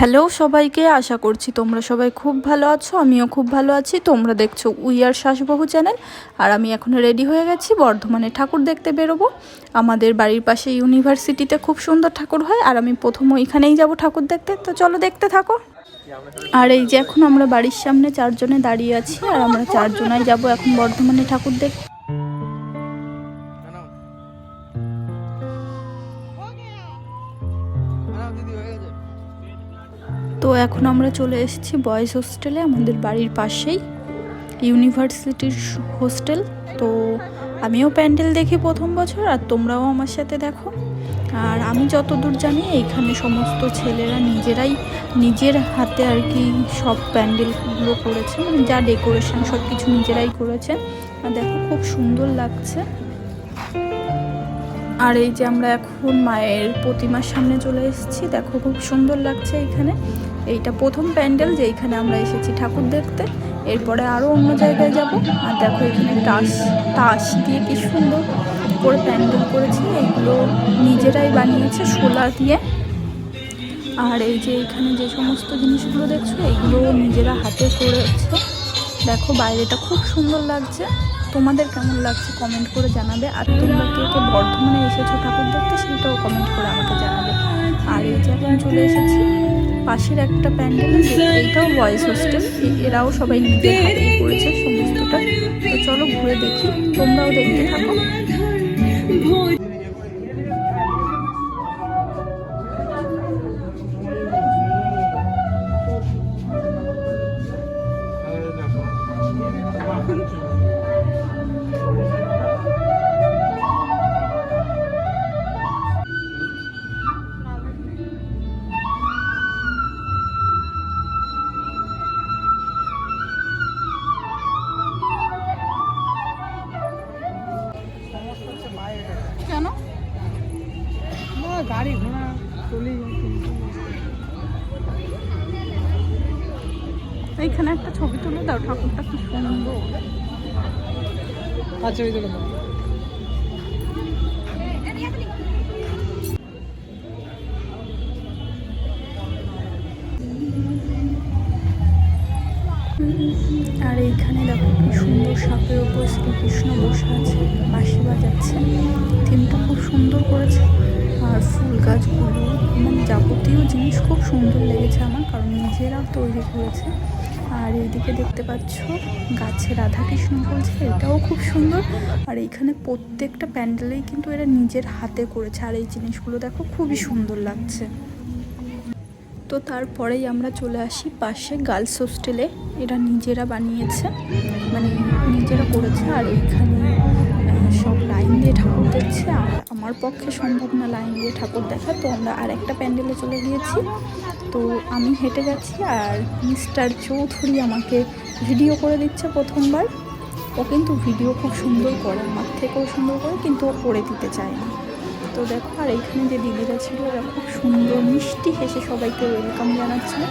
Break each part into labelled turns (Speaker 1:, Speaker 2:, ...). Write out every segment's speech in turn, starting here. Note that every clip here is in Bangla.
Speaker 1: হ্যালো সবাইকে, আশা করছি তোমরা সবাই খুব ভালো আছো, আমিও খুব ভালো আছি। তোমরা দেখছ উই আর শাসবাবু চ্যানেল। আর আমি এখন রেডি হয়ে গেছি বর্ধমানে ঠাকুর দেখতে বেরোবো। আমাদের বাড়ির পাশে ইউনিভার্সিটিতে খুব সুন্দর ঠাকুর হয়, আর আমি প্রথম ওইখানেই যাব ঠাকুর দেখতে। তো চলো দেখতে থাকো। আর এই যে এখন আমরা বাড়ির সামনে চারজনে দাঁড়িয়ে আছি, আর আমরা চারজনাই যাব এখন বর্ধমানে ঠাকুর দেখতে। এখন আমরা চলে এসেছি বয়েজ হোস্টেলে, আমাদের বাড়ির পাশেই, ইউনিভার্সিটির হোস্টেল। তো আমিও প্যান্ডেল দেখি প্রথম বছর আর তোমরাও আমার সাথে দেখো। আর আমি যতদূর জানি, এইখানে সমস্ত ছেলেরা নিজেরাই নিজের হাতে আর কি সব প্যান্ডেলগুলো করেছে। মানে যা ডেকোরেশন সব কিছু নিজেরাই করেছে। আর দেখো, খুব সুন্দর লাগছে। আর এই যে আমরা এখন মায়ের প্রতিমার সামনে চলে এসেছি, দেখো খুব সুন্দর লাগছে এখানে এইটা প্রথম প্যান্ডেল যে এখানে আমরা এসেছি ঠাকুর দেখতে। এরপরে আরও অন্য জায়গায় যাব। আর দেখো এখানে তাস তাস দিয়ে কি সুন্দর করে প্যান্ডেল করেছে। এগুলো নিজেরাই বানিয়েছে শোলা দিয়ে। আর এই যে এখানে যে সমস্ত জিনিসগুলো দেখছ এইগুলো নিজেরা হাতে করেছে। দেখো বাইরেটা খুব সুন্দর লাগছে। তোমাদের কেমন লাগছে কমেন্ট করে জানাবে। আর তোমরা কে কে বর্ধমানে এসেছ ঠাকুর দেখতে, সেটাও কমেন্ট করে আমাকে জানাবে। এখন চলে এসেছি, পাশের একটা প্যান্ডেল এইটাও বয়েজ হোস্টেল এরাও সবাই নিজের হাতেই করেছে সমস্তটা। তো চলো ঘুরে দেখি, তোমরাও দেখতে থাকো।
Speaker 2: গাড়ি ঘোড়া চলি
Speaker 1: এইখানে একটা ছবি তুলে দাও ঠাকুরটা কি সুন্দর।
Speaker 2: আচ্ছা ওই চলে
Speaker 1: আর এইখানে দেখো কি সুন্দর সাপের উপর শ্রীকৃষ্ণ বসে আছে বাঁশি বাজাচ্ছে। থিমটা খুব সুন্দর করেছে। আর ফুল গাছগুলো মানে যাবতীয় জিনিস খুব সুন্দর লেগেছে আমার, কারণ নিজেরাও তৈরি করেছে। আর এইদিকে দেখতে পাচ্ছ, গাছে রাধাকৃষ্ণ বলছে, এটাও খুব সুন্দর। আর এইখানে প্রত্যেকটা প্যান্ডেলেই কিন্তু এরা নিজের হাতে করেছে, আর এই জিনিসগুলো দেখো খুবই সুন্দর লাগছে। তো তারপরেই আমরা চলে আসি পাশে গার্লস হোস্টেলে, এরা নিজেরা বানিয়েছে মানে নিজেরা করেছে, আর এইখানে দিয়ে ঠাকুর দেখছে। আমার পক্ষে সম্ভব না লাইন দিয়ে ঠাকুর দেখা। তো আমরা আর একটা প্যান্ডেলে চলে গিয়েছি। তো আমি হেঁটে যাচ্ছি আর মিস্টার চৌধুরী আমাকে ভিডিও করে দিচ্ছে প্রথমবার। ও কিন্তু ভিডিও খুব সুন্দর করে আমার থেকেও সুন্দর করে, কিন্তু ও করে দিতে চায় না। তো দেখো, আর এইখানে যে দিদিরা ছিল ওরা খুব সুন্দর, মিষ্টি হেসে সবাইকে ওয়েলকাম জানাচ্ছিল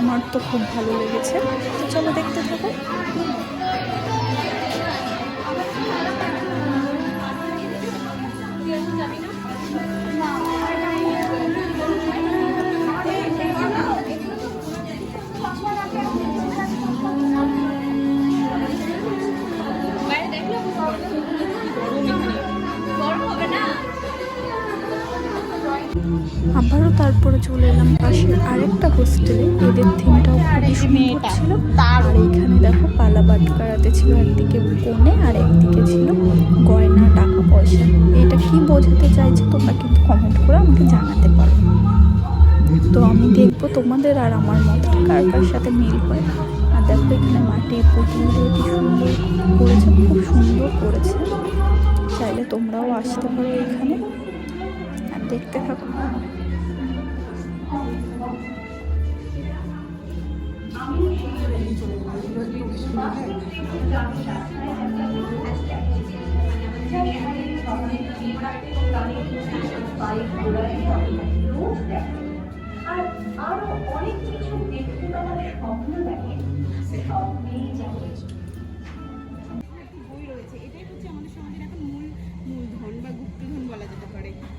Speaker 1: আমার তো খুব ভালো লেগেছে। তো চলো দেখতে থাকো। আবারও তারপরে চলে এলাম পাশে আরেকটা হোস্টেলে এদের থিমটাও খুবই সুন্দর ছিল। আর এইখানে দেখো পালা বাটকারাতে ছিল একদিকে কোণে আর একদিকে ছিল গয়না, টাকা পয়সা। এটা কি বোঝাতে চাইছে তোমরা কিন্তু কমেন্ট করে আমাকে জানাতে পারো। তো আমি দেখব তোমাদের আর আমার মতো কার কার সাথে মিল হয়। আর দেখো এখানে মাটির পুতুলগুলো কি সুন্দর করেছে, খুব সুন্দর করেছে। চাইলে তোমরাও আসতে পারো এখানে। দেখতে থাকো
Speaker 3: আর আরও অনেক কিছু দেখতে পাওয়ার স্বপ্ন দেখে। স্বপ্নেই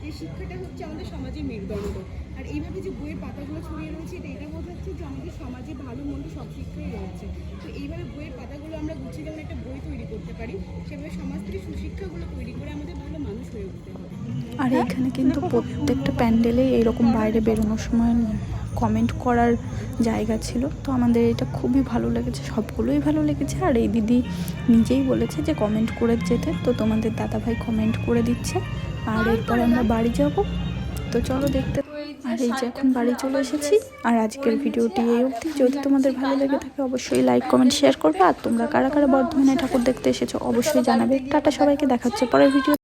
Speaker 4: যে শিক্ষাটা হচ্ছে আমাদের সমাজের মেরুদণ্ড। আর এইভাবে যে বইয়ের পাতাগুলো ছড়িয়ে রয়েছে, এটা এটা বোঝাচ্ছে যে আমাদের সমাজে ভালো, মন্দ সব শিক্ষাই রয়েছে। তো এইভাবে বইয়ের পাতাগুলো আমরা গুছিয়ে যেমন একটা বই তৈরি করতে পারি, সেভাবে সমাজ থেকে সুশিক্ষাগুলো তৈরি করে আমাদের ভালো মানুষ হয়ে উঠতে হবে।
Speaker 1: আর এখানে কিন্তু প্রত্যেকটা প্যান্ডেলে এরকম বাইরে বেরোনোর সময় কমেন্ট করার জায়গা ছিল। তো আমাদের এটা খুবই ভালো লেগেছে, সবগুলোই ভালো লেগেছে। আর এই দিদি নিজেই বলেছে যে কমেন্ট করে যেতে। তো তোমাদের দাদাভাই কমেন্ট করে দিচ্ছে। আর এরপর আমরা বাড়ি যাব। তো চলো দেখতে আর এই যে এখন বাড়ি চলে এসেছি। আর আজকের ভিডিওটি এই অবধি। যদি তোমাদের ভালো লেগে থাকে অবশ্যই লাইক কমেন্ট শেয়ার করবে। আর তোমরা কারা কারা বর্ধমানে ঠাকুর দেখতে এসেছ অবশ্যই জানাবে। টাটা সবাইকে দেখাচ্ছে পরের ভিডিও